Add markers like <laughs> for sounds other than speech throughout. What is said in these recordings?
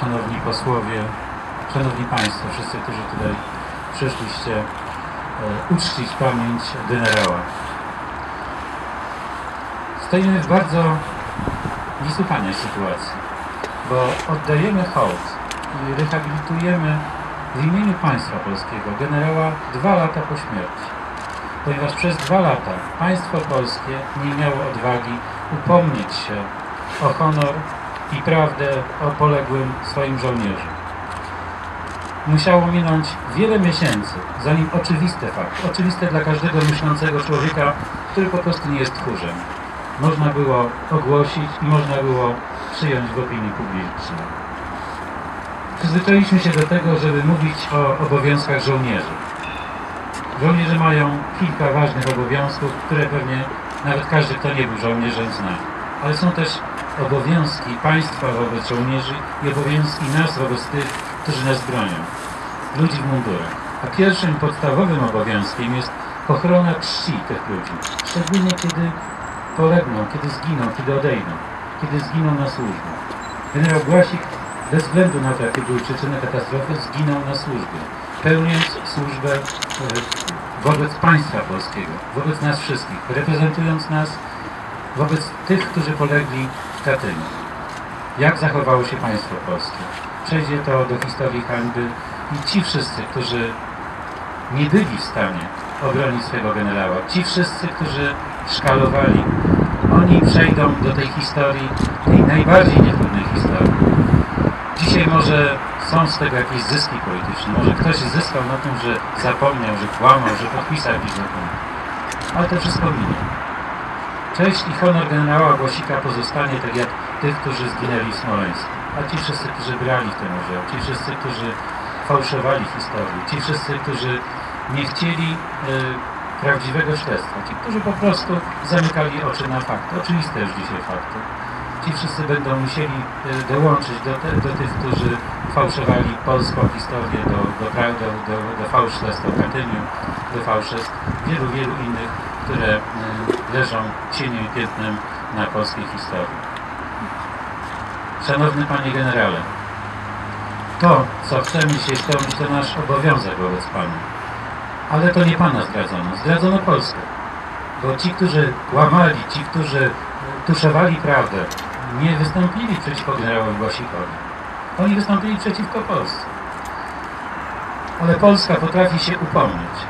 szanowni posłowie, szanowni państwo, wszyscy, którzy tutaj przyszliście e, uczcić pamięć generała. Stoimy w bardzo niesłychanej sytuacji, bo oddajemy hołd i rehabilitujemy w imieniu państwa polskiego generała dwa lata po śmierci ponieważ przez dwa lata państwo polskie nie miało odwagi upomnieć się o honor i prawdę o poległym swoim żołnierzu. Musiało minąć wiele miesięcy, zanim oczywiste fakty, oczywiste dla każdego myślącego człowieka, który po prostu nie jest tchórzem, można było ogłosić i można było przyjąć w opinii publicznej. Przyzwyczailiśmy się do tego, żeby mówić o obowiązkach żołnierzy. Żołnierze mają kilka ważnych obowiązków, które pewnie nawet każdy, kto nie był żołnierzem, zna. Ale są też obowiązki państwa wobec żołnierzy i obowiązki nas wobec tych, którzy nas bronią. Ludzi w mundurach. A pierwszym podstawowym obowiązkiem jest ochrona czci tych ludzi. Szczególnie kiedy polegną, kiedy zginą, kiedy odejdą, kiedy zginą na służbie. Generał Głasik bez względu na to, jakie były przyczyny katastrofy, zginął na służbie, pełniąc służbę e, wobec państwa polskiego, wobec nas wszystkich, reprezentując nas wobec tych, którzy polegli w. Jak zachowało się państwo polskie? Przejdzie to do historii hańby i ci wszyscy, którzy nie byli w stanie obronić swojego generała, ci wszyscy, którzy szkalowali, oni przejdą do tej historii, tej najbardziej niechlubnej historii. Dzisiaj może są z tego jakieś zyski polityczne. Może ktoś zyskał na tym, że zapomniał, że kłamał, że podpisał jakiś dokument. Ale to wszystko minie. Cześć i honor generała Głosika pozostanie tak jak tych, którzy zginęli w Smoleńsku. A ci wszyscy, którzy brali w tym udział, ci wszyscy, którzy fałszowali historię, ci wszyscy, którzy nie chcieli y, prawdziwego śledztwa, ci, którzy po prostu zamykali oczy na fakty. Oczywiste już dzisiaj fakty ci wszyscy będą musieli e, dołączyć do, te, do tych, którzy fałszowali polską historię, do, do, do, do, do fałszerstw o Katyniu, do fałszerstw wielu, wielu innych, które e, leżą cieniem piętnem na polskiej historii. Szanowny Panie Generale, to, co chcemy dzisiaj spełnić, to nasz obowiązek wobec Pana. Ale to nie Pana zdradzono, zdradzono Polskę. Bo ci, którzy kłamali, ci, którzy tuszowali prawdę, nie wystąpili przeciwko generałowi Głasikowi. Oni wystąpili przeciwko Polsce. Ale Polska potrafi się upomnieć.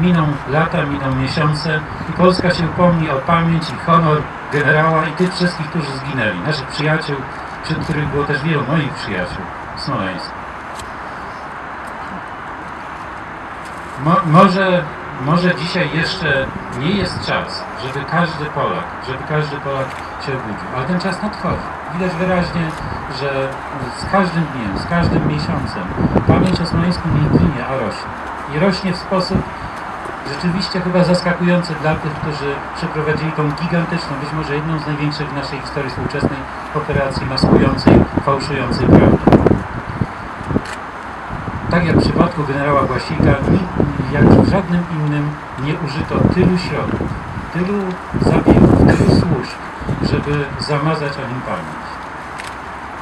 Miną lata, miną miesiące i Polska się upomni o pamięć i honor generała i tych wszystkich, którzy zginęli. Naszych przyjaciół, wśród których było też wielu moich przyjaciół w Smoleńsku. Mo może, może dzisiaj jeszcze nie jest czas, żeby każdy Polak, żeby każdy Polak się obudził, ale ten czas nadchodzi. Widać wyraźnie, że z każdym dniem, z każdym miesiącem pamięć o Smoleńsku nie ginie, a rośnie. I rośnie w sposób rzeczywiście chyba zaskakujący dla tych, którzy przeprowadzili tą gigantyczną, być może jedną z największych w naszej historii współczesnej operacji maskującej, fałszującej prawdę. Tak jak w przypadku generała Głasika, jak w żadnym innym nie użyto tylu środków, tylu zabiegów, tylu służb, żeby zamazać o nim pamięć.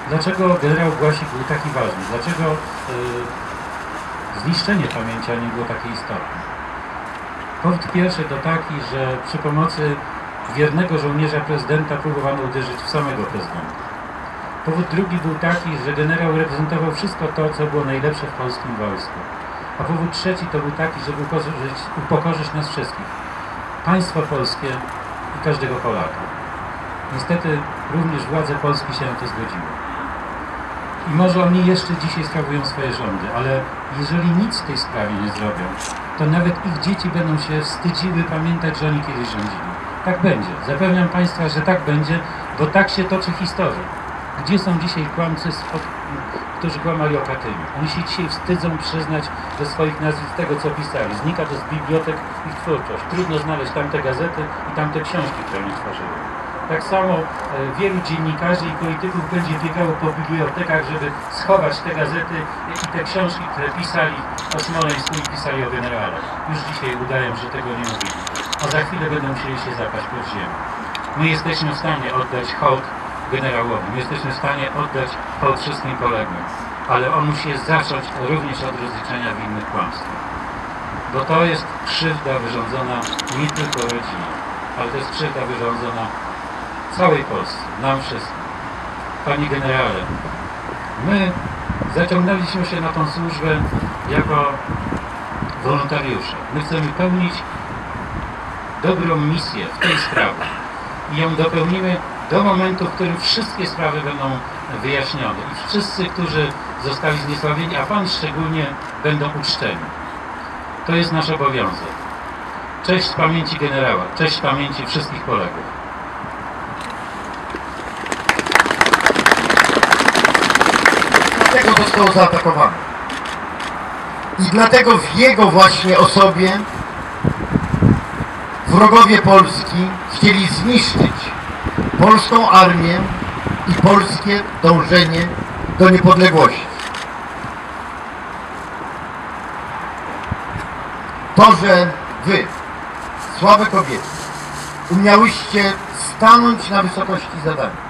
Dlaczego generał Głasik był taki ważny? Dlaczego yy, zniszczenie pamięci o nim było takie istotne? Powód pierwszy to taki, że przy pomocy wiernego żołnierza prezydenta próbowano uderzyć w samego prezydenta. Powód drugi był taki, że generał reprezentował wszystko to, co było najlepsze w polskim wojsku. A powód trzeci to był taki, żeby upokorzyć, upokorzyć nas wszystkich. Państwo polskie i każdego Polaka. Niestety również władze Polski się na to zgodziły. I może oni jeszcze dzisiaj sprawują swoje rządy, ale jeżeli nic w tej sprawie nie zrobią, to nawet ich dzieci będą się wstydziły pamiętać, że oni kiedyś rządzili. Tak będzie. Zapewniam Państwa, że tak będzie, bo tak się toczy historia. Gdzie są dzisiaj kłamcy, którzy kłamali o Katyniu? Oni się dzisiaj wstydzą przyznać do swoich nazwisk tego, co pisali. Znika to z bibliotek ich twórczość. Trudno znaleźć tamte gazety i tamte książki, które oni tworzyli. Tak samo e, wielu dziennikarzy i polityków będzie biegało po bibliotekach, żeby schować te gazety i te książki, które pisali o Smoleńsku i pisali o generale. Już dzisiaj udają, że tego nie mówili. a za chwilę będą musieli się zapaść pod ziemię. My jesteśmy w stanie oddać hołd generałowi, my jesteśmy w stanie oddać hołd wszystkim poległym, ale on musi zacząć również od rozliczenia winnych kłamstwa. Bo to jest krzywda wyrządzona nie tylko rodzinie, ale to jest krzywda wyrządzona całej Polsce, nam wszystkim. Panie generale, my zaciągnęliśmy się na tą służbę jako wolontariusze. My chcemy pełnić dobrą misję w tej sprawie i ją dopełnimy do momentu, w którym wszystkie sprawy będą wyjaśnione i wszyscy, którzy zostali zniesławieni, a Pan szczególnie, będą uczczeni. To jest nasz obowiązek. Cześć pamięci generała, cześć pamięci wszystkich poległych. Dlatego został zaatakowany. I dlatego w jego właśnie osobie wrogowie Polski chcieli zniszczyć polską armię i polskie dążenie do niepodległości. To, że wy, słabe kobiety, umiałyście stanąć na wysokości zadania,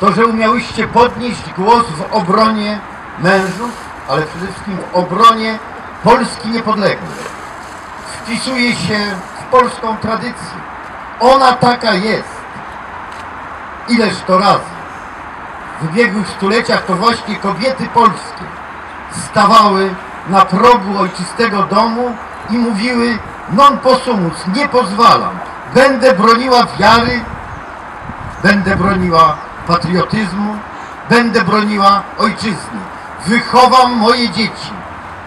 to, że umiałyście podnieść głos w obronie mężów, ale przede wszystkim w obronie Polski niepodległej, wpisuje się w polską tradycję. Ona taka jest. Ileż to razy w ubiegłych stuleciach to właśnie kobiety polskie stawały na progu ojczystego domu i mówiły non possumus, nie pozwalam, będę broniła wiary, będę broniła patriotyzmu, będę broniła ojczyzny. Wychowam moje dzieci,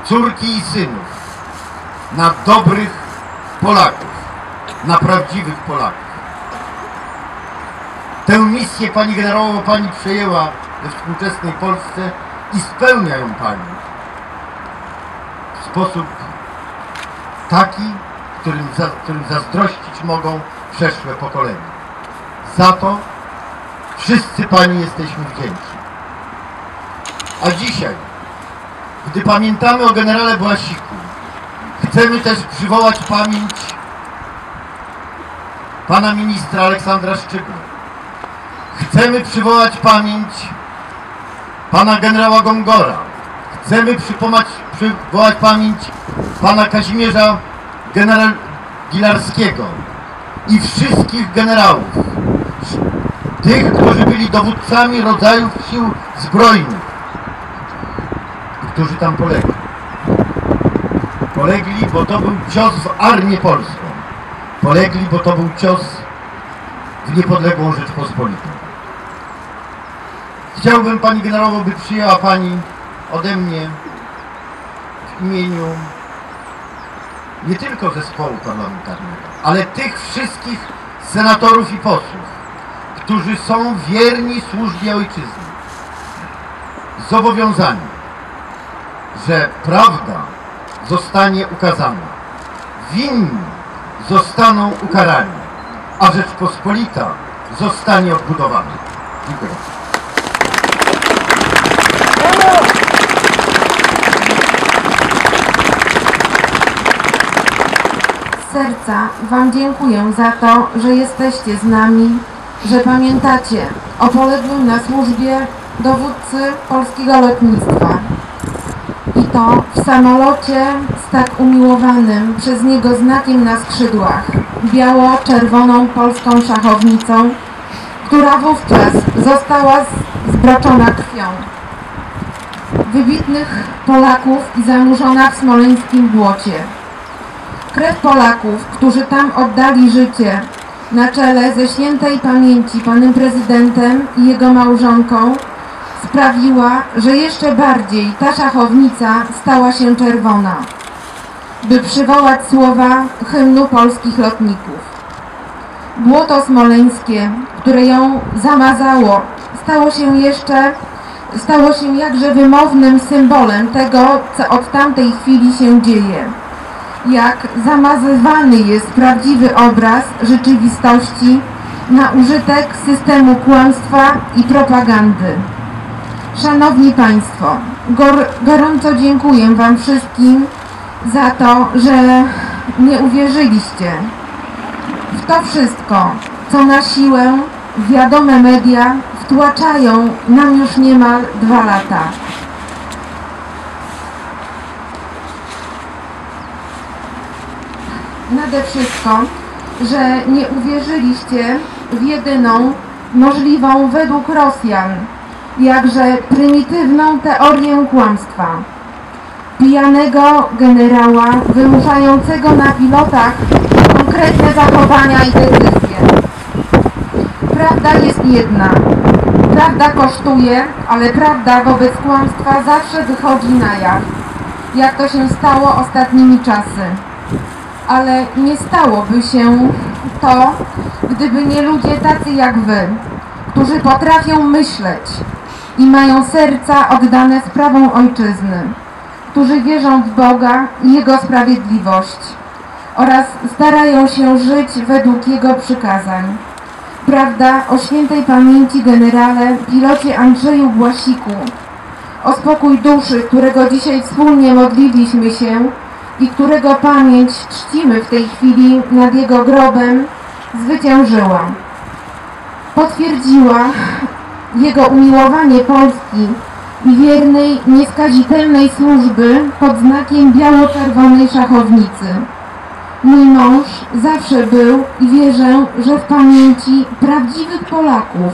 córki i synów na dobrych Polaków, na prawdziwych Polaków. Tę misję Pani generałowo Pani przejęła we współczesnej Polsce i spełnia ją Pani w sposób taki, którym, za, którym zazdrościć mogą przeszłe pokolenia. Za to wszyscy Pani jesteśmy wdzięczni. A dzisiaj, gdy pamiętamy o generale Błasiku, chcemy też przywołać pamięć pana ministra Aleksandra Szczygła. Chcemy przywołać pamięć pana generała Gongora. Chcemy przywołać pamięć pana Kazimierza general Gilarskiego i wszystkich generałów, tych, którzy byli dowódcami rodzajów sił zbrojnych którzy tam polegli. Polegli, bo to był cios w armię polską. Polegli, bo to był cios w niepodległą Rzeczpospolitą. Chciałbym Pani Generałowo, by przyjęła Pani ode mnie w imieniu nie tylko zespołu parlamentarnego, ale tych wszystkich senatorów i posłów, którzy są wierni służbie ojczyzny, zobowiązani, że prawda zostanie ukazana, winni zostaną ukarani, a Rzeczpospolita zostanie odbudowana. Dziękuję. Serca Wam dziękuję za to, że jesteście z nami, że pamiętacie o poległym na służbie dowódcy polskiego lotnictwa. W samolocie z tak umiłowanym przez niego znakiem na skrzydłach, biało-czerwoną polską szachownicą, która wówczas została zbroczona krwią wybitnych Polaków i zanurzona w smoleńskim błocie. Krew Polaków, którzy tam oddali życie, na czele ze świętej pamięci panem prezydentem i jego małżonką, sprawiła, że jeszcze bardziej ta szachownica stała się czerwona, by przywołać słowa hymnu polskich lotników. Błoto smoleńskie, które ją zamazało, stało się jeszcze, stało się jakże wymownym symbolem tego, co od tamtej chwili się dzieje. Jak zamazywany jest prawdziwy obraz rzeczywistości na użytek systemu kłamstwa i propagandy. Szanowni Państwo, gor, gorąco dziękuję Wam wszystkim za to, że nie uwierzyliście, w to wszystko, co na siłę wiadome media wtłaczają nam już niemal dwa lata. Nade wszystko, że nie uwierzyliście w jedyną możliwą według Rosjan, jakże prymitywną teorię kłamstwa. Pijanego generała wymuszającego na pilotach konkretne zachowania i decyzje. Prawda jest jedna. Prawda kosztuje, ale prawda wobec kłamstwa zawsze wychodzi na jaw, jak to się stało ostatnimi czasy ale nie stałoby się to, gdyby nie ludzie tacy jak wy, którzy potrafią myśleć i mają serca oddane sprawom ojczyzny, którzy wierzą w Boga i Jego sprawiedliwość oraz starają się żyć według Jego przykazań. Prawda o świętej pamięci generale pilocie Andrzeju Błasiku, o spokój duszy, którego dzisiaj wspólnie modliliśmy się i którego pamięć czcimy w tej chwili nad jego grobem, zwyciężyła. Potwierdziła jego umiłowanie Polski i wiernej, nieskazitelnej służby pod znakiem biało-czerwonej szachownicy. Mój mąż zawsze był i wierzę, że w pamięci prawdziwych Polaków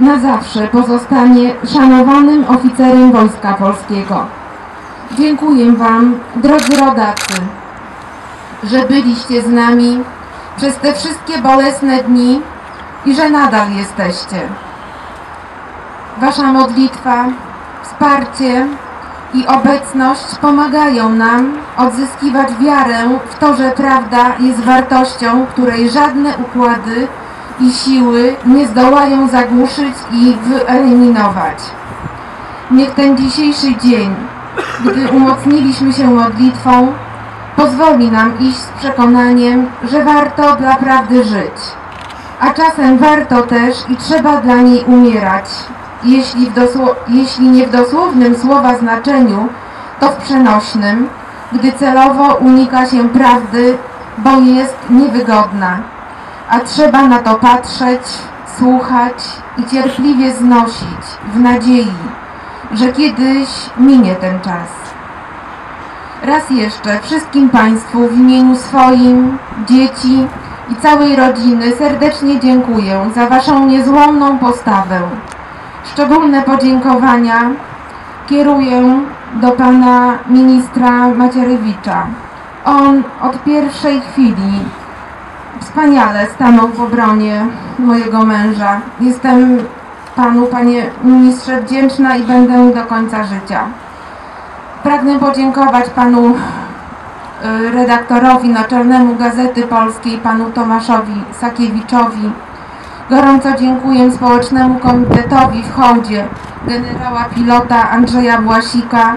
na zawsze pozostanie szanowanym oficerem Wojska Polskiego. Dziękuję Wam, drodzy rodacy, że byliście z nami przez te wszystkie bolesne dni i że nadal jesteście. Wasza modlitwa, wsparcie i obecność pomagają nam odzyskiwać wiarę w to, że prawda jest wartością, której żadne układy i siły nie zdołają zagłuszyć i wyeliminować. Niech ten dzisiejszy dzień gdy umocniliśmy się modlitwą, pozwoli nam iść z przekonaniem, że warto dla prawdy żyć. A czasem warto też i trzeba dla niej umierać, jeśli, w jeśli nie w dosłownym słowa znaczeniu, to w przenośnym, gdy celowo unika się prawdy, bo jest niewygodna. A trzeba na to patrzeć, słuchać i cierpliwie znosić, w nadziei, że kiedyś minie ten czas. Raz jeszcze wszystkim Państwu w imieniu swoim, dzieci i całej rodziny serdecznie dziękuję za Waszą niezłomną postawę. Szczególne podziękowania kieruję do Pana Ministra Macierewicza. On od pierwszej chwili wspaniale stanął w obronie mojego męża. Jestem Panu, Panie Ministrze, wdzięczna i będę do końca życia. Pragnę podziękować Panu y, redaktorowi naczelnemu Gazety Polskiej, Panu Tomaszowi Sakiewiczowi. Gorąco dziękuję Społecznemu Komitetowi w hołdzie generała pilota Andrzeja Błasika.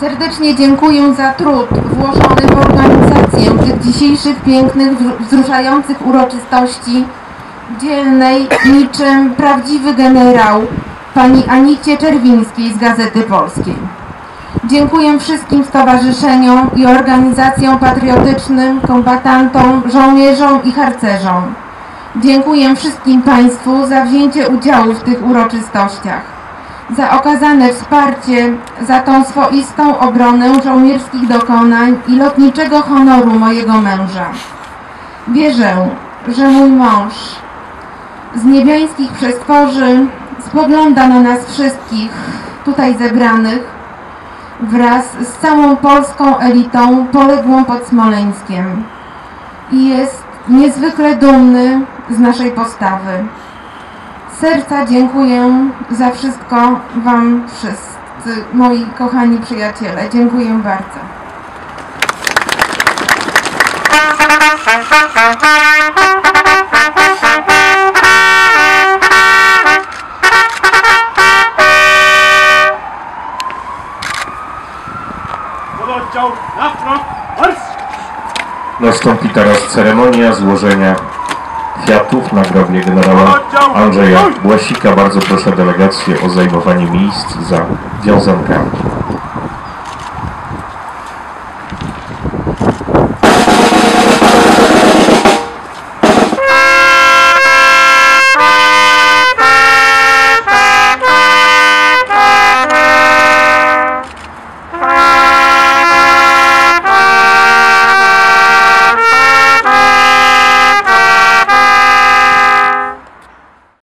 Serdecznie dziękuję za trud włożony w organizację tych dzisiejszych pięknych, wzruszających uroczystości dzielnej, niczym prawdziwy generał, pani Anicie Czerwińskiej z Gazety Polskiej. Dziękuję wszystkim stowarzyszeniom i organizacjom patriotycznym, kombatantom, żołnierzom i harcerzom. Dziękuję wszystkim Państwu za wzięcie udziału w tych uroczystościach, za okazane wsparcie, za tą swoistą obronę żołnierskich dokonań i lotniczego honoru mojego męża. Wierzę, że mój mąż z niebiańskich przestworzy spogląda na nas wszystkich tutaj zebranych wraz z całą polską elitą poległą pod Smoleńskiem i jest niezwykle dumny z naszej postawy. Serca dziękuję za wszystko Wam wszyscy, moi kochani przyjaciele. Dziękuję bardzo. <laughs> Nastąpi teraz ceremonia złożenia kwiatów na grobie generała Andrzeja Błasika. Bardzo proszę delegację o zajmowanie miejsc za wiązankami.